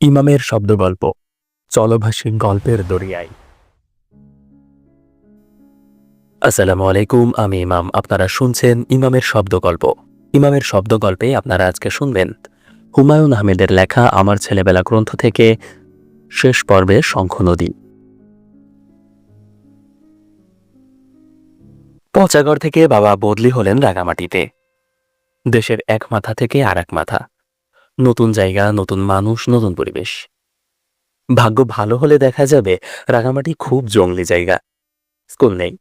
ইমামের শব্দগল্প, চলভাষী গল্পের দরিয়ায় আসসালামু আলাইকুম, আমি ইমাম। আপনারা শুনছেন ইমামের শব্দগল্প। ইমামের শব্দগল্পে আপনারা আজকে শুনবেন হুমায়ুন আহমেদের লেখা আমার ছেলেবেলা গ্রন্থ থেকে শেষ পর্বে শঙ্খ নদী। পচাগড় থেকে বাবা বদলি হলেন রাগামাটিতে দেশের এক মাথা থেকে আর এক মাথা। নতুন জায়গা, নতুন মানুষ, নতুন পরিবেশ। ভাগ্য ভালো হলে দেখা যাবে রাঙামাটি খুব জঙ্গলি জায়গা। স্কুল নেই।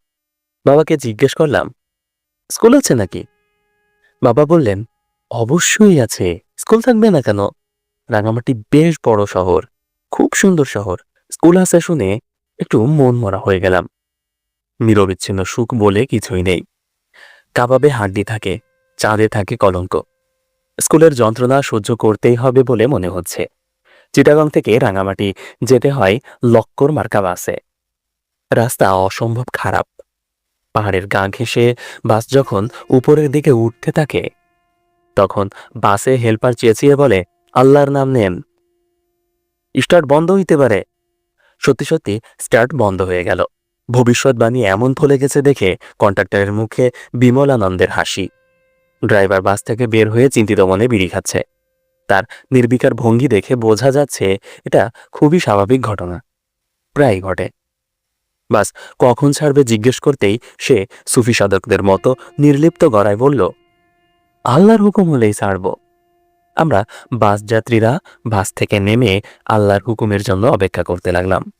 বাবাকে জিজ্ঞেস করলাম, স্কুল আছে নাকি? বাবা বললেন, অবশ্যই আছে। স্কুল থাকবে না কেন? রাঙামাটি বেশ বড় শহর, খুব সুন্দর শহর। স্কুল আছে শুনে একটু মন মরা হয়ে গেলাম। নিরবিচ্ছিন্ন সুখ বলে কিছুই নেই। কাবাবে হাড্ডি থাকে, চাঁদে থাকে কলঙ্ক। স্কুলের যন্ত্রণা সহ্য করতেই হবে বলে মনে হচ্ছে। চিটাগং থেকে রাঙামাটি যেতে হয় লক্কর মার্কা বাসে। রাস্তা অসম্ভব খারাপ। পাহাড়ের গা ঘেঁষে বাস যখন উপরের দিকে উঠতে থাকে, তখন বাসে হেল্পার চেঁচিয়ে বলে, আল্লাহর নাম নেন। স্টার্ট বন্ধ হইতে পারে। সত্যি সত্যি স্টার্ট বন্ধ হয়ে গেল। ভবিষ্যৎবাণী এমন ফলে গেছে দেখে কন্ট্রাক্টরের মুখে বিমল আনন্দের হাসি। ড্রাইভার বাস থেকে বের হয়ে চিন্তিত মনে বিড়ি খাচ্ছে। তার নির্বিকার ভঙ্গি দেখে বোঝা যাচ্ছে এটা খুবই স্বাভাবিক ঘটনা। প্রায় ঘটে। বাস কখন ছাড়বে জিজ্ঞেস করতেই সে সুফি সাধকদের মতো নির্লিপ্ত গড়ায় বলল, আল্লাহর হুকুম হলেই ছাড়ব। আমরা বাস যাত্রীরা বাস থেকে নেমে আল্লাহর হুকুমের জন্য অপেক্ষা করতে লাগলাম।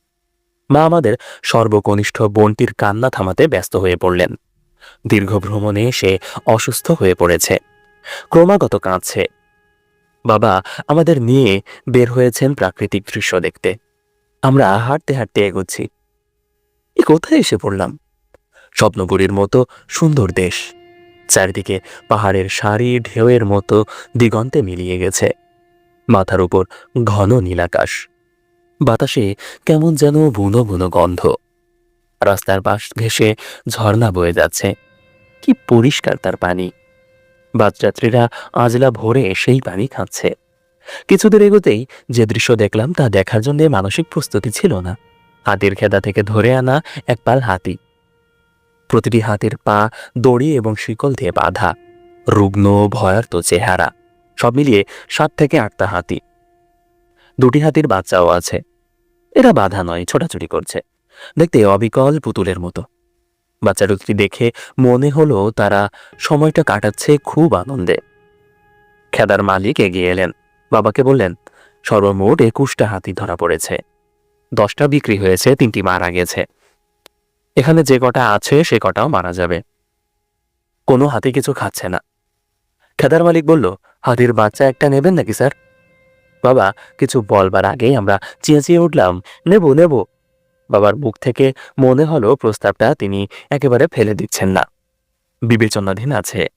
মা আমাদের সর্বকনিষ্ঠ বোনটির কান্না থামাতে ব্যস্ত হয়ে পড়লেন। দীর্ঘ ভ্রমণে সে অসুস্থ হয়ে পড়েছে। ক্রমাগত কাঁদছে। বাবা, আমাদের নিয়ে বের হয়েছেন প্রাকৃতিক দৃশ্য দেখতে। আমরা হাঁটতে হাঁটতে এগোচ্ছি। এ কোথায় এসে পড়লাম? স্বপ্নপুরীর মতো সুন্দর দেশ। চারিদিকে পাহাড়ের সারি ঢেউয়ের মতো দিগন্তে মিলিয়ে গেছে। মাথার উপর ঘন নীলাকাশ। বাতাসে কেমন যেন বুনো বুনো গন্ধ। রাস্তার পাশ ঘেঁষে ঝর্ণা বয়ে যাচ্ছে। কি পরিষ্কার তার পানি। বাসযাত্রীরা আজলা ভোরে সেই পানি খাচ্ছে। কিছুদূর এগোতেই যে দৃশ্য দেখলাম তা দেখার জন্য মানসিক প্রস্তুতি ছিল না। হাতির খেদা থেকে ধরে আনা এক পাল হাতি। প্রতিটি হাতির পা, দড়ি এবং শিকল দিয়ে বাঁধা। রুগ্ন ভয়ার্ত চেহারা। সব মিলিয়ে সাত থেকে আটটা হাতি। দুটি হাতির বাচ্চাও আছে। এরা বাধা নয়, ছোটাছুটি করছে। দেখতে অবিকল পুতুলের মতো। বাচ্চা দুটি দেখে মনে হলো তারা সময়টা কাটাচ্ছে খুব আনন্দে। খেদার মালিক এগিয়ে এলেন। বাবাকে বললেন, সর্বমোট একুশটা হাতি ধরা পড়েছে। দশটা বিক্রি হয়েছে, তিনটি মারা গেছে। এখানে যে কটা আছে, সে কটাও মারা যাবে। কোনো হাতি কিছু খাচ্ছে না। খেদার মালিক বলল, হাতির বাচ্চা একটা নেবেন নাকি, স্যার? বাবা, কিছু বলবার আগেই আমরা চেঁচিয়ে উঠলাম। নেব নেব। বাবার মুখ থেকে মনে হলো প্রস্তাবটা তিনি একেবারে ফেলে দিচ্ছেন না। বিবেচনাধীন আছে।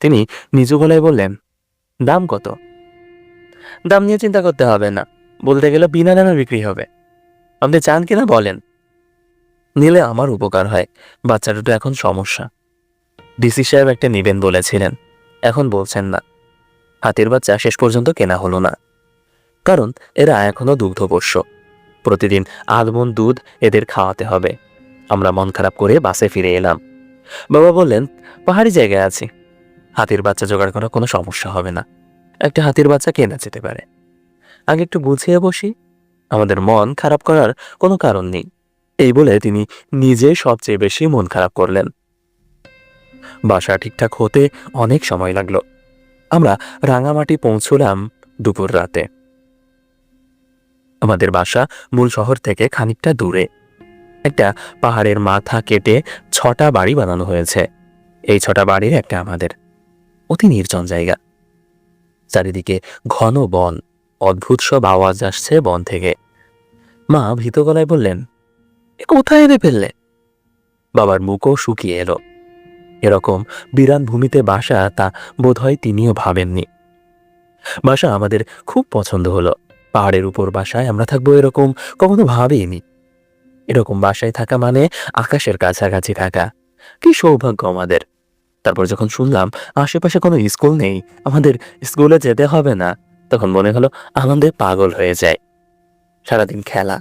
তিনি নিজ গলায় বললেন, দাম কত? দাম নিয়ে চিন্তা করতে হবে না। বলতে গেলে বিনা দামে বিক্রি হবে। আপনি চান কিনা বলেন? নিলে আমার উপকার হয়। বাচ্চা দুটো এখন সমস্যা। ডিসি সাহেব একটা নিবেন বলেছিলেন। এখন বলছেন না। হাতির বাচ্চা শেষ পর্যন্ত কেনা হলো না। কারণ এরা এখনও দুগ্ধপোষ্য। প্রতিদিন আধমন দুধ এদের খাওয়াতে হবে। আমরা মন খারাপ করে বাসে ফিরে এলাম। বাবা বললেন, পাহাড়ি জায়গায় আছি। হাতির বাচ্চা জোগাড় করা কোনো সমস্যা হবে না। একটা হাতির বাচ্চা কেনা যেতে পারে। আগে একটু বুঝিয়ে বসি। আমাদের মন খারাপ করার কোনো কারণ নেই। এই বলে তিনি নিজে সবচেয়ে বেশি মন খারাপ করলেন। বাসা ঠিকঠাক হতে অনেক সময় লাগল। আমরা রাঙামাটি পৌঁছলাম দুপুর রাতে। আমাদের বাসা মূল শহর থেকে খানিকটা দূরে। একটা পাহাড়ের মাথা কেটে ছটা বাড়ি বানানো হয়েছে। এই ছটা বাড়ির একটা আমাদের। অতি নির্জন জায়গা। চারিদিকে ঘন বন। অদ্ভুত সব আওয়াজ আসছে বন থেকে। মা ভীত গলায় বললেন, এ কোথায় এনে ফেললে? বাবার মুখও শুকিয়ে এলো। এরকম বিরান ভূমিতে বাসা তা বোধহয় তিনিও ভাবেননি। বাসা আমাদের খুব পছন্দ হলো। পাহাড়ের উপর বাসায় আমরা থাকব এরকম কখনো ভাবিনি। এরকম বাসায় থাকা মানে আকাশের কাছাকাছি থাকা। কি সৌভাগ্য আমাদের। তারপর যখন শুনলাম আশেপাশে কোনো স্কুল নেই, আমাদের স্কুলে যেতে হবে না, তখন মনে হলো আনন্দে পাগল হয়ে যায়। সারাদিন খেলা।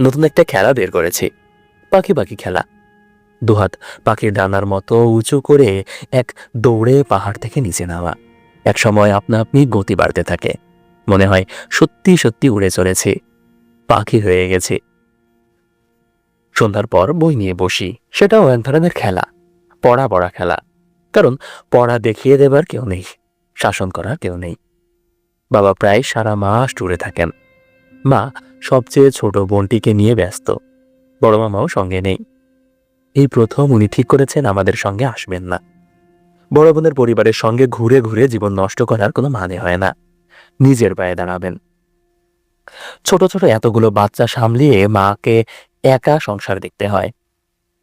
নতুন একটা খেলা বের করেছি। পাখি পাখি খেলা। দুহাত পাখির ডানার মতো উঁচু করে এক দৌড়ে পাহাড় থেকে নিচে নামা। এক সময় আপনা আপনি গতি বাড়তে থাকে। মনে হয় সত্যি সত্যি উড়ে চলেছি। পাখি হয়ে গেছে। সন্ধ্যার পর বই নিয়ে বসি। সেটাও এক ধরনের খেলা, পড়া পড়া খেলা। কারণ পড়া দেখিয়ে দেবার কেউ নেই, শাসন করার কেউ নেই। বাবা প্রায় সারা মাস টুরে থাকেন। মা সবচেয়ে ছোট বোনটিকে নিয়ে ব্যস্ত। বড় মামাও সঙ্গে নেই। এই প্রথম উনি ঠিক করেছেন আমাদের সঙ্গে আসবেন না। বড় বোনের পরিবারের সঙ্গে ঘুরে ঘুরে জীবন নষ্ট করার কোনো মানে হয় না। নিজের পায়ে দাঁড়াবেন। ছোট ছোট এতগুলো বাচ্চা সামলিয়ে মাকে একা সংসার দেখতে হয়।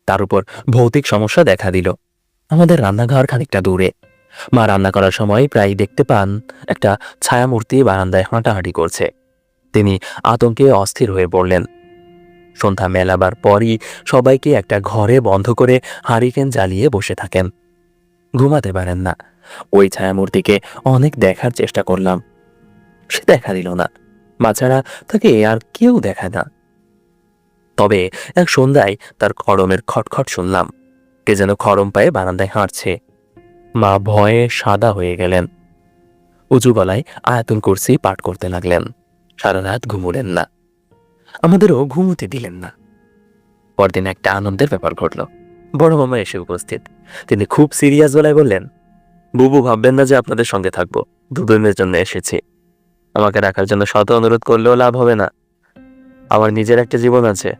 তার উপর ভৌতিক সমস্যা দেখা দিল। আমাদের রান্নাঘর খানিকটা দূরে। মা রান্না করার সময় প্রায় দেখতে পান, একটা ছায়ামূর্তি বারান্দায় হাঁটাহাঁটি করছে। তিনি আতঙ্কে অস্থির হয়ে পড়লেন। সন্ধ্যা মেলাবার পরই সবাইকে একটা ঘরে বন্ধ করে হারিকেন জ্বালিয়ে বসে থাকেন। ঘুমাতে পারেন না। ওই ছায়ামূর্তিকে অনেক দেখার চেষ্টা করলাম। সে দেখা দিল না। মা ছাড়া তাকে আর কেউ দেখায় না। তবে এক সন্ধ্যায় তার খড়মের খটখট শুনলাম। কে যেন খড়ম পায়ে বারান্দায় হাঁটছে। মা ভয়ে সাদা হয়ে গেলেন। উঁচু গলায় আয়াতুল কুরসি পাঠ করতে লাগলেন। সারা রাত ঘুমুলেন না। আমাদেরও ঘুমুতে দিলেন না। পরদিন একটা আনন্দের ব্যাপার ঘটল। বড় মামা এসে উপস্থিত। তিনি খুব সিরিয়াস গলায় বললেন, বুবু, ভাববেন না যে আপনাদের সঙ্গে থাকব। দুদিনের জন্য এসেছি। আমাকে রাখার জন্য শত অনুরোধ করলেও লাভ হবে না। আমার নিজের একটা জীবন আছে।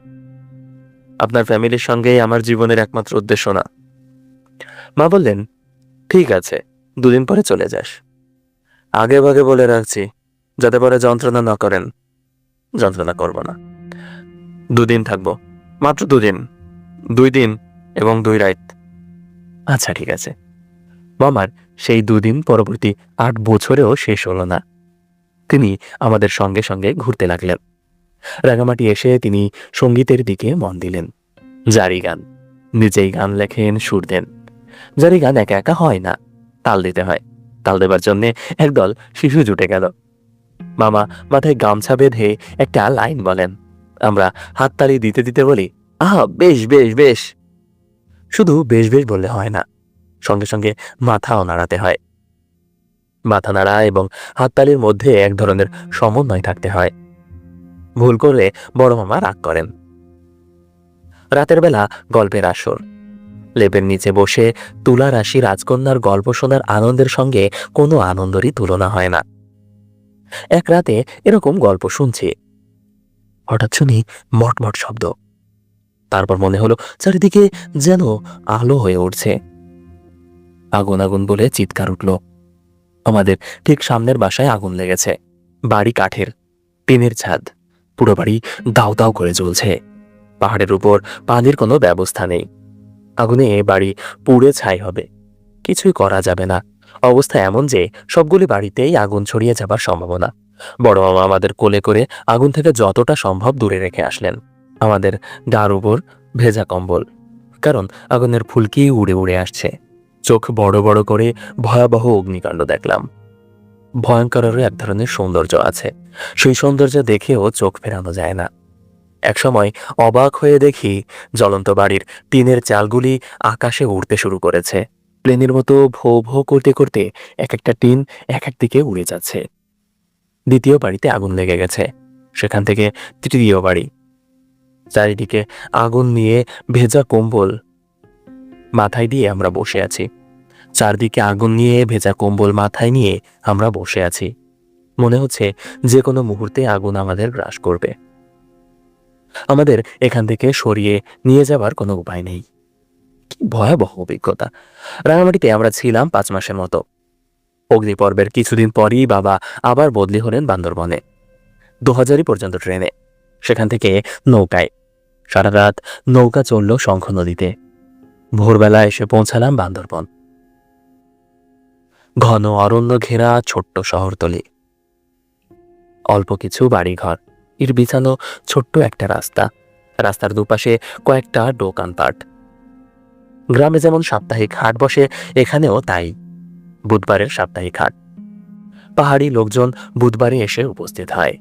আপনার ফ্যামিলির সঙ্গেই আমার জীবনের একমাত্র উদ্দেশ্য না। মা বললেন, ঠিক আছে, দুদিন পরে চলে যাস। আগে ভাগে বলে রাখছি, যাতে পরে যন্ত্রণা না করেন। যন্ত্রণা করব না। দুদিন থাকব, মাত্র দুদিন, দুই দিন এবং দুই রাত। আচ্ছা ঠিক আছে। মামার সেই দুদিন পরবর্তী আট বছরেও শেষ হলো না। তিনি আমাদের সঙ্গে সঙ্গে ঘুরতে লাগলেন। রাঙামাটি এসে তিনি সঙ্গীতের দিকে মন দিলেন। জারি গান। নিজেই গান লেখেন সুর দেন। জারি গান একা একা হয় না। তাল দিতে হয়। তাল দেবার জন্যে একদল শিশু জুটে গেল। মামা মাথায় গামছা বেঁধে একটা লাইন বলেন। আমরা হাততালি দিতে দিতে বলি, আহা, বেশ বেশ বেশ। শুধু বেশ বেশ বললে হয় না। সঙ্গে সঙ্গে মাথাও নাড়াতে হয়। মাথা নাড়া এবং হাততালির মধ্যে এক ধরনের সমন্বয় থাকতে হয়। ভুল করলে বড় মামা রাগ করেন। রাতের বেলা গল্পের আসর। লেপের নিচে বসে তুলা রাশি রাজকন্যার গল্প শোনার আনন্দের সঙ্গে কোনো আনন্দেরই তুলনা হয় না। এক রাতে এরকম গল্প শুনছি। হঠাৎ শুনি মটমট শব্দ। তারপর মনে হলো চারিদিকে যেন আলো হয়ে উঠছে। আগুন আগুন বলে চিৎকার উঠল। আমাদের ঠিক সামনের বাসায় আগুন লেগেছে। বাড়ি কাঠের, টিনের ছাদ। পুরো বাড়ি দাও দাও করে জ্বলছে। পাহাড়ের উপর পানির কোনো ব্যবস্থা নেই। আগুনে এ বাড়ি পুড়ে ছাই হবে। কিছুই করা যাবে না। অবস্থা এমন যে সবগুলি বাড়িতেই আগুন ছড়িয়ে যাবার সম্ভাবনা। বড় মামা আমাদের কোলে করে আগুন থেকে যতটা সম্ভব দূরে রেখে আসলেন। আমাদের গার উপর ভেজা কম্বল। কারণ আগুনের ফুলকি উড়ে উড়ে আসছে। চোখ বড় বড় করে ভয়াবহ অগ্নিকাণ্ড দেখলাম। ভয়ঙ্করেরও এক ধরনের সৌন্দর্য আছে। সেই সৌন্দর্য দেখেও চোখ ফেরানো যায় না। একসময় অবাক হয়ে দেখি জ্বলন্ত বাড়ির টিনের চালগুলি আকাশে উড়তে শুরু করেছে। প্লেনের মতো ভো ভো করতে করতে এক একটা টিন এক এক দিকে উড়ে যাচ্ছে। দ্বিতীয় বাড়িতে আগুন লেগে গেছে। সেখান থেকে তৃতীয় বাড়ি। চারিদিকে আগুন নিয়ে ভেজা কম্বল মাথায় দিয়ে আমরা বসে আছি। চারদিকে আগুন নিয়ে, ভেজা কম্বল মাথায় নিয়ে আমরা বসে আছি। মনে হচ্ছে যে কোনো মুহূর্তে আগুন আমাদের গ্রাস করবে। আমাদের এখান থেকে সরিয়ে নিয়ে যাবার কোনো উপায় নেই। কি ভয়াবহ অভিজ্ঞতা। রাঙামাটিতে আমরা ছিলাম পাঁচ মাসের মতো। অগ্নিপর্বের কিছুদিন পরই বাবা আবার বদলি হলেন বান্দরবনে। দু হাজারই পর্যন্ত ট্রেনে। সেখান থেকে নৌকায়। সারা রাত নৌকা চলল শঙ্খ নদীতে। ভোরবেলা এসে পৌঁছালাম বান্দরবন। ঘন অরণ্য ঘেরা ছোট্ট শহরতলি। অল্প কিছু বাড়িঘর। এর বিছানো ছোট্ট একটা রাস্তা। রাস্তার দুপাশে কয়েকটা দোকানপাট গ্রামে যেমন সাপ্তাহিক হাট বসে, এখানেও তাই। বুধবারের সাপ্তাহিক হাট। পাহাড়ি লোকজন বুধবারে এসে উপস্থিত হয়।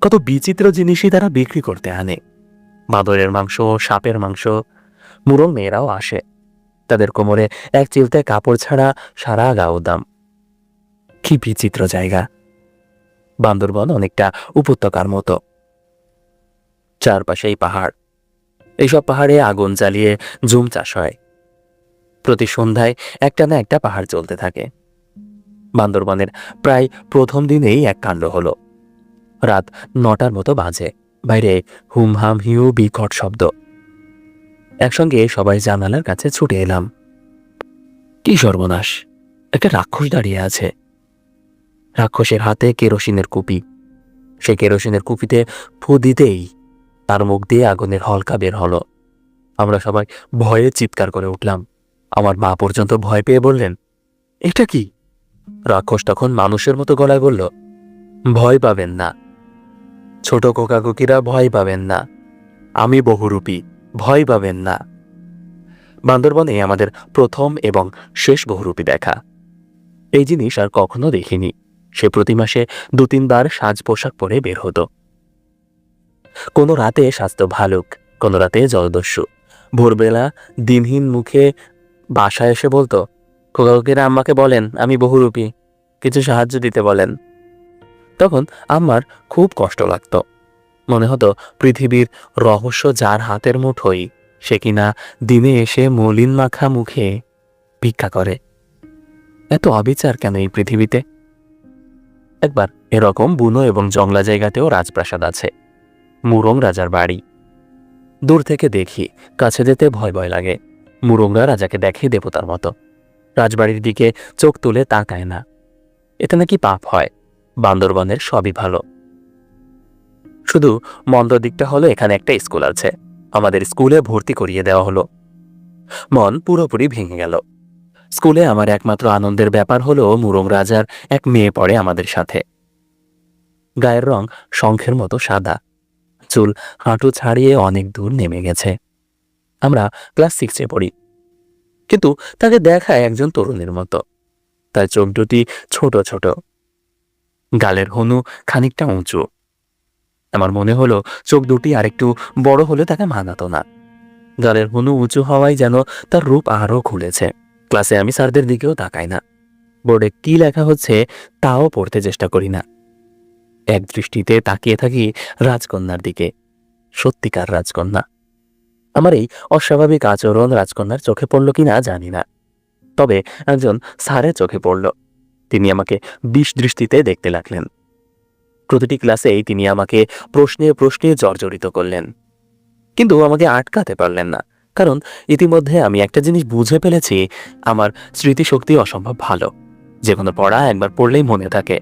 কত বিচিত্র জিনিসই তারা বিক্রি করতে আনে। বাঁদরের মাংস, সাপের মাংস মুরং মেয়েরাও আসে। তাদের কোমরে এক চিলতে কাপড় ছাড়া সারা গাও দাম। কি বিচিত্র জায়গা। বান্দরবন অনেকটা উপত্যকার মতো। চারপাশেই পাহাড়। এইসব পাহাড়ে আগুন জ্বালিয়ে জুম চাষ হয়। প্রতি সন্ধ্যায় একটা না একটা পাহাড় চলতে থাকে। বান্দরবনের প্রায় প্রথম দিনেই এক কাণ্ড হলো। রাত নটার মতো বাজে। বাইরে হুমহাম হিউ বিকট শব্দ। একসঙ্গে সবাই জানালার কাছে ছুটে এলাম। কি সর্বনাশ, একটা রাক্ষস দাঁড়িয়ে আছে। রাক্ষসের হাতে কেরোসিনের কুপি। সে কেরোসিনের কুপিতে ফু দিতেই তার মুখ দিয়ে আগুনের হলকা বের হলো। আমরা সবাই ভয়ে চিৎকার করে উঠলাম। আমার মা পর্যন্ত ভয় পেয়ে বললেন, এটা কি? রাক্ষস তখন মানুষের মতো গলায় বলল, ভয় পাবেন না। ছোট কোকাকুকিরা ভয় পাবেন না। আমি বহুরূপী। ভয় পাবেন না। বান্দরবনে আমাদের প্রথম এবং শেষ বহুরূপী দেখা। এই জিনিস আর কখনো দেখিনি। সে প্রতি মাসে দু তিনবার সাজ পোশাক পরে বের হতো। কোনো রাতে স্বাস্থ্য ভালুক, কোনো রাতে জলদস্যু। ভোরবেলা দিনহীন মুখে বাসায় এসে বলতো খোকাকুকিরা আম্মাকে বলেন, আমি বহুরূপী। কিছু সাহায্য দিতে বলেন। তখন আমার খুব কষ্ট লাগতো। মনে হতো পৃথিবীর রহস্য যার হাতের মুঠোই। সে কিনা দিনে এসে মলিন মাখা মুখে ভিক্ষা করে। এত অবিচার কেন এই পৃথিবীতে? একবার এরকম বুনো এবং জংলা জায়গাতেও রাজপ্রাসাদ আছে। মুরং রাজার বাড়ি। দূর থেকে দেখি, কাছে যেতে ভয় ভয় লাগে। মুরংরা রাজাকে দেখে দেবতার মতো। রাজবাড়ির দিকে চোখ তুলে তাকায় না। এতে নাকি পাপ হয়। বান্দরবনের সবই ভালো। শুধু মন্দ দিকটা হলো এখানে একটা স্কুল আছে। আমাদের স্কুলে ভর্তি করিয়ে দেওয়া হলো। মন পুরোপুরি ভেঙে গেল। স্কুলে আমার একমাত্র আনন্দের ব্যাপার হলো মুরং রাজার এক মেয়ে পড়ে আমাদের সাথে। গায়ের রং শঙ্খের মতো সাদা। চুল হাঁটু ছাড়িয়ে অনেক দূর নেমে গেছে। আমরা ক্লাস সিক্সে পড়ি। কিন্তু তাকে দেখায় একজন তরুণের মতো। তার চোখ দুটি ছোট ছোট। গালের হনু খানিকটা উঁচু। আমার মনে হলো চোখ দুটি আরেকটু বড় হলে তাকে মানাতো না। গালের হনু উঁচু হওয়ায় যেন তার রূপ আরও খুলেছে। ক্লাসে আমি স্যারদের দিকেও তাকাই না। বোর্ডে কি লেখা হচ্ছে তাও পড়তে চেষ্টা করি না। এক দৃষ্টিতে তাকিয়ে থাকি রাজকন্যার দিকে। সত্যিকার রাজকন্যা। আমার এই অস্বাভাবিক আচরণ রাজকন্যার চোখে পড়ল কি না জানি না। তবে একজন স্যারের চোখে পড়ল। তিনি আমাকে বিষ দৃষ্টিতে দেখতে লাগলেন। প্রতিটি ক্লাসেই তিনি আমাকে প্রশ্নে প্রশ্নে জর্জরিত করলেন। কিন্তু আমাকে আটকাতে পারলেন না, কারণ ইতিমধ্যে আমি একটা জিনিস বুঝে ফেলেছি, আমার স্মৃতিশক্তি অসম্ভব ভালো। যে কোনো পড়া একবার পড়লেই মনে থাকে।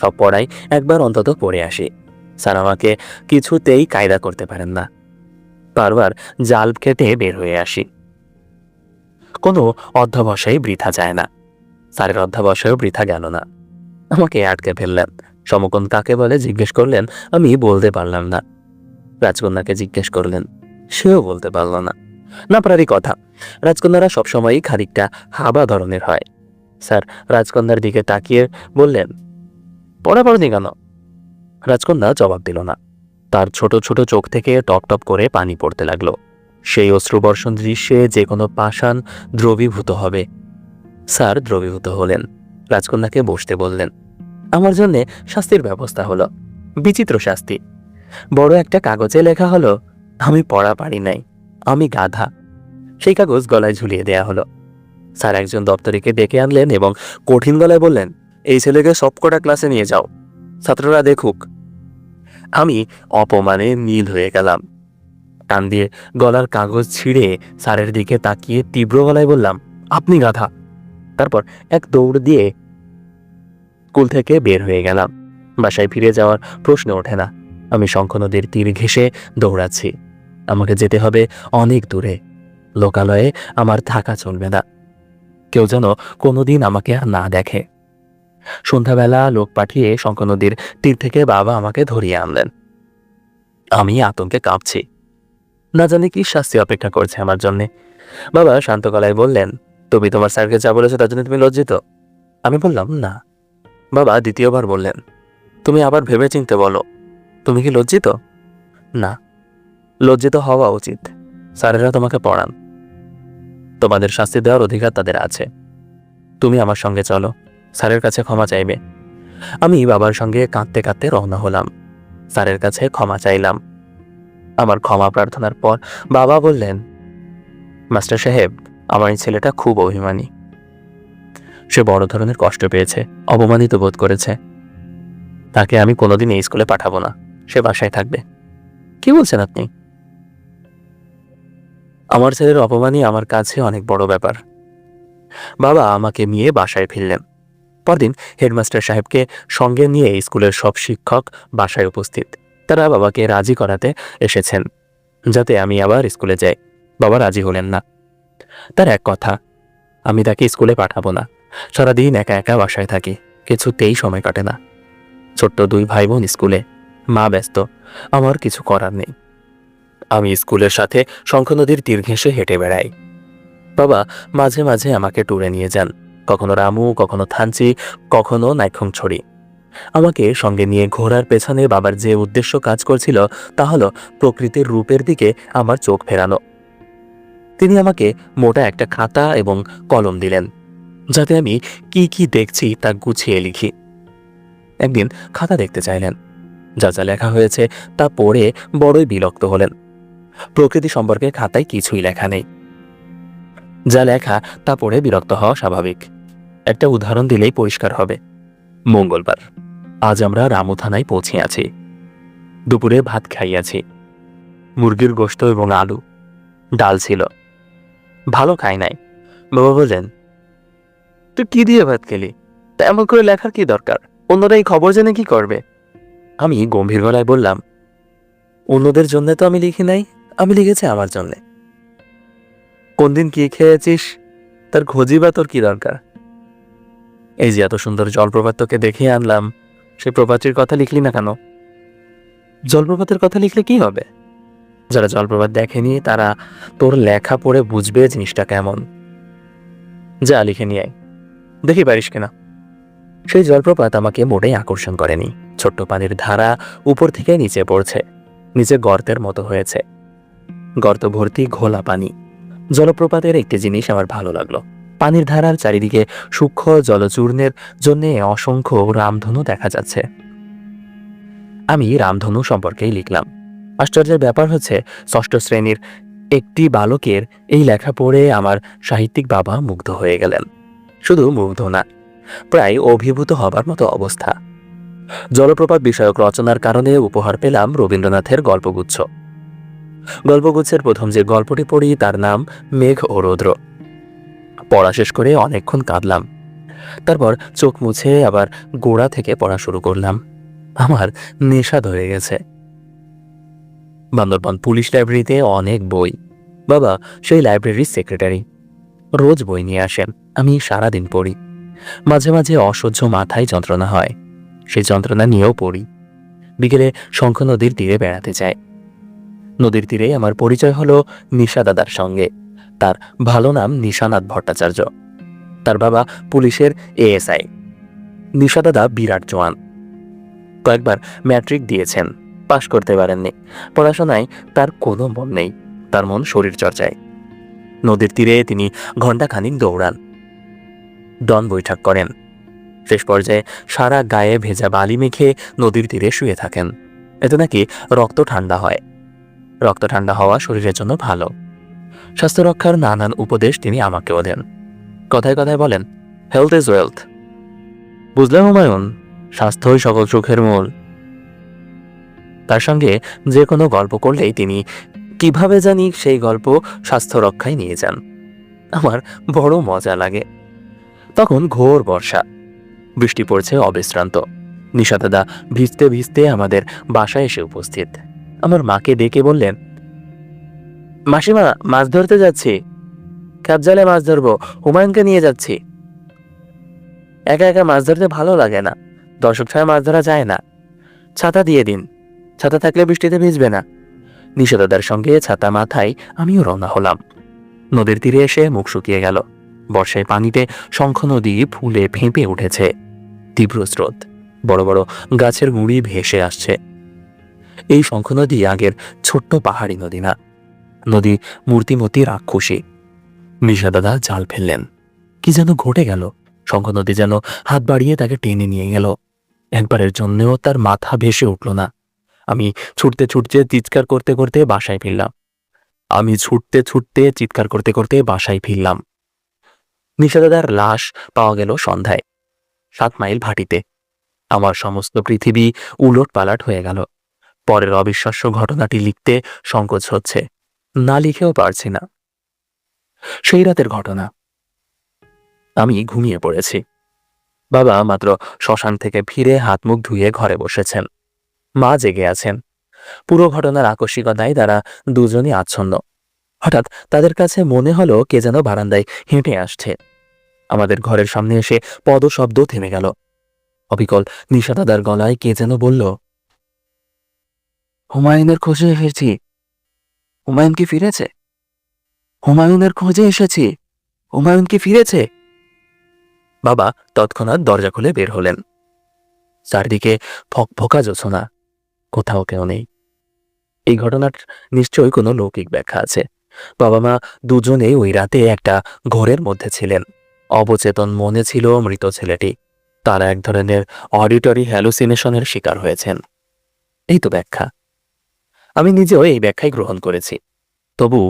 সব পড়াই একবার অন্তত পড়ে আসি। স্যার আমাকে কিছুতেই কায়দা করতে পারেন না। বারবার জাল কেটে বের হয়ে আসি। কোনো অধ্যাবসায় বৃথা যায় না। স্যারের অধ্যাবসায়ও বৃথা গেল না। আমাকে আটকে ফেললেন। সমকন কাকে বলে জিজ্ঞেস করলেন, আমি বলতে পারলাম না। রাজকন্যাকে জিজ্ঞেস করলেন, সেও বলতে পারল না। না পারারই কথা, রাজকন্যারা সবসময়ই খানিকটা হাবা ধরনের হয়। স্যার, রাজকন্যার দিকে তাকিয়ে বললেন, পড়া পড়নি কেন? রাজকন্যা জবাব দিল না। তার ছোট ছোট চোখ থেকে টপ টপ করে পানি পড়তে লাগল। সেই অশ্রুবর্ষণ দৃশ্যে যে কোনো পাষাণ দ্রবীভূত হবে। স্যার, দ্রবীভূত হলেন। রাজকন্যাকে বসতে বললেন আমার জন্যে শাস্তির ব্যবস্থা হলো। বিচিত্র শাস্তি। বড় একটা কাগজে লেখা হলো, আমি পড়া পারি নাই, আমি গাধা। সেই কাগজ গলায় ঝুলিয়ে দেয়া হলো। স্যার একজন দপ্তরিকে ডেকে আনলেন এবং কঠিন গলায় বললেন, এই ছেলেকে সবকটা ক্লাসে নিয়ে যাও। ছাত্ররা দেখুক। আমি অপমানে নীল হয়ে গেলাম। টান দিয়ে গলার কাগজ ছিঁড়ে স্যারের দিকে তাকিয়ে তীব্র গলায় বললাম, আপনি গাধা। তারপর এক দৌড় দিয়ে স্কুল থেকে বের হয়ে গেলাম। বাসায় ফিরে যাওয়ার প্রশ্ন ওঠে না। আমি শঙ্খ নদীর তীর ঘেঁষে দৌড়াচ্ছি। আমাকে যেতে হবে অনেক দূরে। লোকালয়ে আমার থাকা চলবে না। কেউ যেন কোনোদিন আমাকে আর না দেখে। সন্ধ্যাবেলা লোক পাঠিয়ে শঙ্খ নদীর তীর থেকে বাবা আমাকে ধরিয়ে আনলেন। আমি আতঙ্কে কাঁপছি। না জানি কি শাস্তি অপেক্ষা করছে আমার জন্যে। বাবা শান্ত গলায় বললেন, তুমি তোমার স্যারকে যা বলেছ তার জন্য তুমি লজ্জিত? আমি বললাম, না। বাবা দ্বিতীয়বার বললেন, তুমি আবার ভেবে চিনতে বলো, তুমি কি লজ্জিত? না, লজ্জিত হওয়া উচিত। স্যারেরা তোমাকে পড়ান। তোমাদের শাস্তি দেওয়ার অধিকার তাদের আছে। তুমি আমার সঙ্গে চলো, স্যারের কাছে ক্ষমা চাইবে। আমি বাবার সঙ্গে কাঁদতে কাঁদতে রওনা হলাম। স্যারের কাছে ক্ষমা চাইলাম। আমার ক্ষমা প্রার্থনার পর বাবা বললেন, মাস্টার সাহেব, আমার এই ছেলেটা খুব অভিমানী। সে বড় ধরনের কষ্ট পেয়েছে, অপমানিত বোধ করেছে। তাকে আমি কোনোদিন এই স্কুলে পাঠাবো না, সে বাসায় থাকবে। কি বলছেন আপনি? আমার ছেলের অপমানই আমার কাছে অনেক বড় ব্যাপার। বাবা আমাকে নিয়ে বাসায় ফিরলেন। পরদিন হেডমাস্টার সাহেবকে সঙ্গে নিয়ে স্কুলের সব শিক্ষক বাসায় উপস্থিত। তারা বাবাকে রাজি করাতে এসেছেন, যাতে আমি আবার স্কুলে যাই। বাবা রাজি হলেন না। তার এক কথা, আমি তাকে স্কুলে পাঠাবো না। সারাদিন একা একা বাসায় থাকি, কিছুতেই সময় কাটে না। ছোট্ট দুই ভাই বোন স্কুলে, মা ব্যস্ত, আমার কিছু করার নেই। আমি স্কুলের সাথে শঙ্খ নদীর তীর ঘেঁষে হেঁটে বেড়াই। বাবা মাঝে মাঝে আমাকে ট্যুরে নিয়ে যান, কখনো রামু, কখনো থানচি, কখনো নাইখংছড়ি। আমাকে সঙ্গে নিয়ে ঘোরার পেছনে বাবার যে উদ্দেশ্য কাজ করছিল, তা হলো প্রকৃতির রূপের দিকে আমার চোখ ফেরানো। তিনি আমাকে মোটা একটা খাতা এবং কলম দিলেন। যাতে আমি কি কি দেখছি তা গুছিয়ে লিখি। একদিন খাতা দেখতে চাইলেন। যা যা লেখা হয়েছে তা পড়ে বড়ই বিরক্ত হলেন। প্রকৃতি সম্পর্কে খাতায় কিছুই লেখা নেই। যা লেখা তা পড়ে বিরক্ত হওয়া স্বাভাবিক। একটা উদাহরণ দিলেই পরিষ্কার হবে। মঙ্গলবার, আজ আমরা রামু থানায় পৌঁছে আছি। দুপুরে ভাত খাইয়াছি। মুরগির গোশত এবং আলু। ডাল ছিল। ভালো খাই নাই। বাবা বললেন তুই কি দিয়ে ভাত খেলি? তা এমন করে লেখার কি দরকার? অন্যরা এই খবর জেনে কি করবে? আমি গম্ভীর গলায় বললাম, অন্যদের জন্য তো আমি লিখি নাই, আমি লিখেছি আমার জন্যে। কোন দিন কি খেয়েছিস? তার খোঁজি বা তোর কি দরকার? এই যে এত সুন্দর জলপ্রপাত তোকে দেখিয়ে আনলাম, সে প্রপাতটির কথা লিখলি না কেন? জলপ্রপাতের কথা লিখলে কি হবে? যারা জলপ্রপাত দেখেনি, তারা তোর লেখা পড়ে বুঝবে জিনিসটা কেমন। যা লিখে নিয়ে দেখি পারিস কিনা। সেই জলপ্রপাত আমাকে মোটেই আকর্ষণ করেনি। ছোট্ট পানির ধারা উপর থেকে নিচে পড়ছে। নিচে গর্তের মতো হয়েছে। গর্ত ভর্তি ঘোলা পানি। জলপ্রপাতের একটি জিনিস আমার ভালো লাগল। পানির ধারার চারিদিকে সূক্ষ্ম জলচূর্ণের জন্য অসংখ্য রামধনু দেখা যাচ্ছে। আমি রামধনু সম্পর্কেই লিখলাম। আশ্চর্যের ব্যাপার হচ্ছে, ষষ্ঠ শ্রেণির একটি বালকের এই লেখা পড়ে আমার সাহিত্যিক বাবা মুগ্ধ হয়ে গেলেন। শুধু মুগ্ধ না, প্রায় অভিভূত হবার মতো অবস্থা। জলপ্রপাত বিষয়ক রচনার কারণে উপহার পেলাম রবীন্দ্রনাথের গল্পগুচ্ছ। গল্পগুচ্ছের প্রথম যে গল্পটি পড়ি তার নাম মেঘ ও রৌদ্র। পড়া শেষ করে অনেকক্ষণ কাঁদলাম। তারপর চোখ মুছে আবার গোড়া থেকে পড়া শুরু করলাম। আমার নেশা ধরে গেছে। বান্দরবান পুলিশ লাইব্রেরিতে অনেক বই। বাবা, সেই লাইব্রেরির সেক্রেটারি। রোজ বই নিয়ে আসেন আমি সারাদিন পড়ি। মাঝে মাঝে অসহ্য মাথায় যন্ত্রণা হয়। সেই যন্ত্রণা নিয়েও পড়ি। বিকেলে শঙ্খ নদীর তীরে বেড়াতে যাই। নদীর তীরে আমার পরিচয় হলো নিশা দাদার সঙ্গে। তার ভালো নাম নিশানাথ ভট্টাচার্য। তার বাবা পুলিশের এএসআই। নিশা দাদা বিরাট জোয়ান কয়েকবার ম্যাট্রিক দিয়েছেন। পাশ করতে পারেননি। পড়াশোনায় তার কোনো মন নেই। তার মন শরীর চর্চায় নদীর তীরে তিনি ঘণ্টাখানিক দৌড়ান। ডন বৈঠক করেন। শেষ পর্যায়ে সারা গায়ে ভেজা বালি মেখে নদীর তীরে শুয়ে থাকেন। এতে নাকি রক্ত ঠান্ডা হয়। রক্ত ঠান্ডা হওয়া শরীরের জন্য ভালো। স্বাস্থ্য রক্ষার নানান উপদেশ তিনি আমাকেও দেন। কথায় কথায় বলেন হেলথ ইজ ওয়েলথ বুঝলাম হুমায়ুন? স্বাস্থ্যই সকল সুখের মূল। তার সঙ্গে যে কোনো গল্প করলেই তিনি কীভাবে জানি সেই গল্প স্বাস্থ্য রক্ষায় নিয়ে যান। আমার বড় মজা লাগে। তখন ঘোর বর্ষা। বৃষ্টি পড়ছে অবিশ্রান্ত। নিশাদাদা ভিজতে ভিজতে আমাদের বাসায় এসে উপস্থিত। আমার মাকে ডেকে বললেন, মাসিমা, মাছ ধরতে যাচ্ছি। ক্যাব জালে মাছ ধরবো, হুমায়ুনকে নিয়ে যাচ্ছি। একা একা মাছ ধরতে ভালো লাগে না। দর্শক ছাড়া মাছ ধরা যায় না। ছাতা দিয়ে দিন। ছাতা থাকলে বৃষ্টিতে ভিজবে না। নিষেধাদার সঙ্গে ছাতা মাথায় আমিও রওনা হলাম। নদীর তীরে এসে মুখ শুকিয়ে গেল। বর্ষায় পানিতে শঙ্খ নদী ফুলে ফেঁপে উঠেছে। তীব্র স্রোত। বড় বড় গাছের গুঁড়ি ভেসে আসছে। এই শঙ্খ নদী আগের ছোট্ট পাহাড়ি নদী না। নদী মূর্তিমতি রাক্ষসী। নিশা জাল ফেললেন। কি যেন ঘটে গেল। শঙ্খ নদী যেন হাত বাড়িয়ে তাকে টেনে নিয়ে গেল। একবারের জন্যও তার মাথা ভেসে উঠল না। আমি ছুটতে ছুটতে চিৎকার করতে করতে বাসায় ফিরলাম। আমি ছুটতে ছুটতে চিৎকার করতে করতে বাসায় ফিরলাম। নিশাদাদার লাশ পাওয়া গেল সন্ধ্যায়, সাত মাইল ভাটিতে। আমার সমস্ত পৃথিবী উলট পালাট হয়ে গেল। পরের অবিশ্বাস্য ঘটনাটি লিখতে সংকোচ হচ্ছে। না লিখেও পারছি না। সেই রাতের ঘটনা। আমি ঘুমিয়ে পড়েছি। বাবা মাত্র শ্মশান থেকে ফিরে হাত মুখ ধুয়ে ঘরে বসেছেন। মা জেগে আছেন। পুরো ঘটনার আকস্মিকতায় তারা দুজনই আচ্ছন্ন। হঠাৎ তাদের কাছে মনে হলো কে যেন বারান্দায় হেঁটে আসছে। আমাদের ঘরের সামনে এসে পদশব্দ থেমে গেল। অবিকল নিশা দাদার গলায় কে যেন বলল, হুমায়ুনের খোঁজে এসেছি। হুমায়ুন কি ফিরেছে? হুমায়ুনের খোঁজে এসেছি। হুমায়ুন কি ফিরেছে? বাবা তৎক্ষণাৎ দরজা খুলে বের হলেন। চারদিকে ফকফকা জোছনা কোথাও কেউ নেই। এই ঘটনার নিশ্চয়ই কোনো লৌকিক ব্যাখ্যা আছে। বাবা মা দুজনেই ওই রাতে একটা ঘোরের মধ্যে ছিলেন। অবচেতন মনে ছিল মৃত ছেলেটি। তারা এক ধরনের অডিটরি হ্যালুসিনেশনের শিকার হয়েছেন। এই তো ব্যাখ্যা। আমি নিজেও এই ব্যাখ্যাই গ্রহণ করেছি। তবু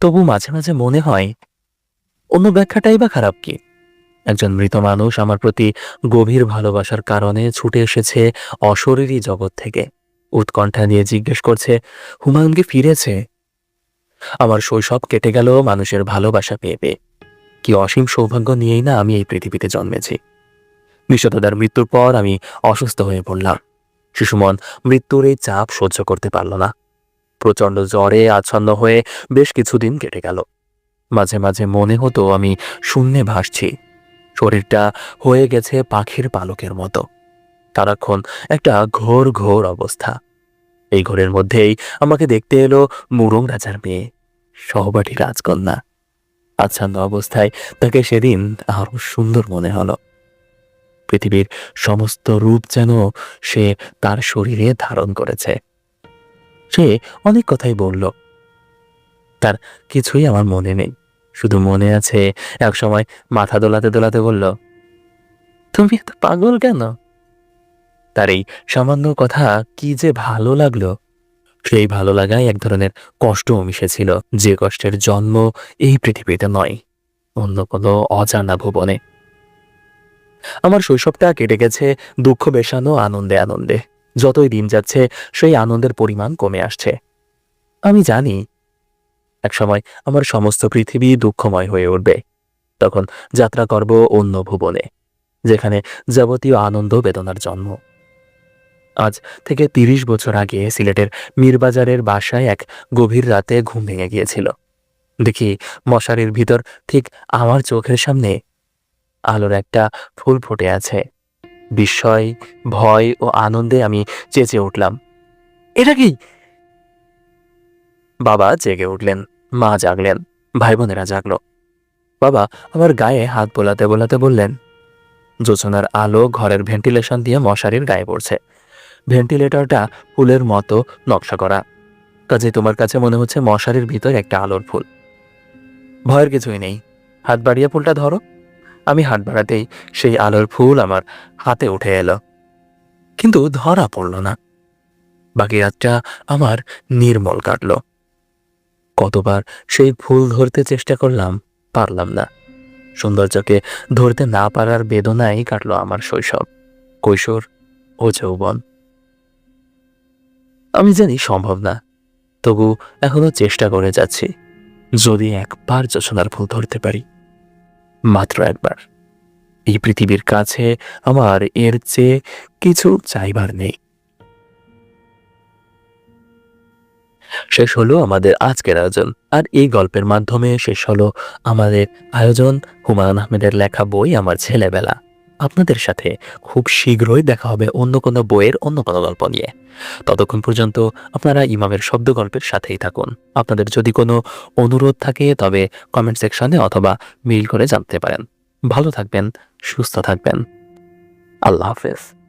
তবু মাঝে মাঝে মনে হয়, অন্য ব্যাখ্যাটাই বা খারাপ কি? একজন মৃত মানুষ আমার প্রতি গভীর ভালোবাসার কারণে ছুটে এসেছে অশরীরী জগৎ থেকে। উৎকণ্ঠা নিয়ে জিজ্ঞেস করছে হুমায়ুন কি ফিরেছে? আমার শৈশব কেটে গেল, মানুষের ভালোবাসা পেয়ে পেয়ে কি অসীম সৌভাগ্য নিয়েই না আমি এই পৃথিবীতে জন্মেছি। নিশতদার মৃত্যুর পর আমি অসুস্থ হয়ে পড়লাম। শিশুমন মৃত্যুর এই চাপ সহ্য করতে পারল না। প্রচণ্ড জ্বরে আচ্ছন্ন হয়ে বেশ কিছুদিন কেটে গেল। মাঝে মাঝে মনে হতো আমি শূন্যে ভাসছি। শরীরটা হয়ে গেছে পাখির পালকের মতো। সারাক্ষণ একটা ঘোর ঘোর অবস্থা। এই ঘোরের মধ্যেই আমাকে দেখতে এলো মুরং রাজার মেয়ে, সহপাঠী রাজকন্যা। আচ্ছন্ন অবস্থায় তাকে সেদিন আরও সুন্দর মনে হলো। পৃথিবীর সমস্ত রূপ যেন সে তার শরীরে ধারণ করেছে। সে অনেক কথাই বলল। তার কিছুই আমার মনে নেই। শুধু মনে আছে, এক সময় মাথা দোলাতে দোলাতে বলল, তুমি এত পাগল কেন? তার এই সামান্য কথা কি যে ভালো লাগল। সেই ভালো লাগায় এক ধরনের কষ্টও মিশেছিল, যে কষ্টের জন্ম এই পৃথিবীতে নয়, অন্য কোনো অজানা ভুবনে। আমার শৈশবটা কেটে গেছে দুঃখ বেশানো আনন্দে আনন্দে, যতই দিন যাচ্ছে সেই আনন্দের পরিমাণ কমে আসছে। আমি জানি, একসময় আমার সমস্ত পৃথিবী দুঃখময় হয়ে উঠবে, তখন যাত্রা করব অন্য ভুবনে, যেখানে যাবতীয় আনন্দ বেদনার জন্ম। আজ থেকে তিরিশ বছর আগে সিলেটের মীরবাজারের বাসায় এক গভীর রাতে ঘুম ভেঙে গিয়েছিল। দেখি মশারির ভিতর ঠিক আমার চোখের সামনে আলোর একটা ফুল ফুটে আছে। বিস্ময়, ভয় ও আনন্দে আমি চেঁচে উঠলাম। এটা কি? বাবা জেগে উঠলেন, মা জাগলেন ভাই বোনেরা জাগলো। বাবা আমার গায়ে হাত বোলাতে বোলাতে বললেন যোচনার আলো ঘরের ভেন্টিলেশন দিয়ে মশারির গায়ে পড়ছে। ভেন্টিলেটরটা ফুলের মতো নকশা করা। কাজে তোমার কাছে মনে হচ্ছে মশারির ভিতর একটা আলোর ফুল। ভয়ের কিছুই নেই। হাত বাড়িয়ে ফুলটা ধরো। আমি হাত বাড়াতেই সেই আলোর ফুল আমার হাতে উঠে এলো। কিন্তু ধরা পড়ল না। বাকি রাতটা আমার নির্মল কাটলো। কতবার সেই ফুল ধরতে চেষ্টা করলাম, পারলাম না। সৌন্দর্যকে ধরতে না পারার বেদনাই কাটলো আমার শৈশব। কৈশোর ও যৌবন। আমি জানি সম্ভব না, তবু এখনও চেষ্টা করে যাচ্ছি, যদি একবার যোচনার ফুল ধরতে পারি। মাত্র একবার। এই পৃথিবীর কাছে আমার এর চেয়ে কিছু চাইবার নেই। শেষ হলো আমাদের আজকের আয়োজন, আর এই গল্পের মাধ্যমে শেষ হলো আমাদের আয়োজন, হুমায়ুন আহমেদের লেখা বই আমার ছেলেবেলা। আপনাদের সাথে খুব শীঘ্রই দেখা হবে অন্য কোনো বইয়ের অন্য কোনো গল্প নিয়ে। ততক্ষণ পর্যন্ত আপনারা ইমামের শব্দ গল্পের সাথেই থাকুন। আপনাদের যদি কোনো অনুরোধ থাকে, তবে কমেন্ট সেকশনে অথবা মেইল করে জানতে পারেন। ভালো থাকবেন, সুস্থ থাকবেন। আল্লাহ হাফেজ।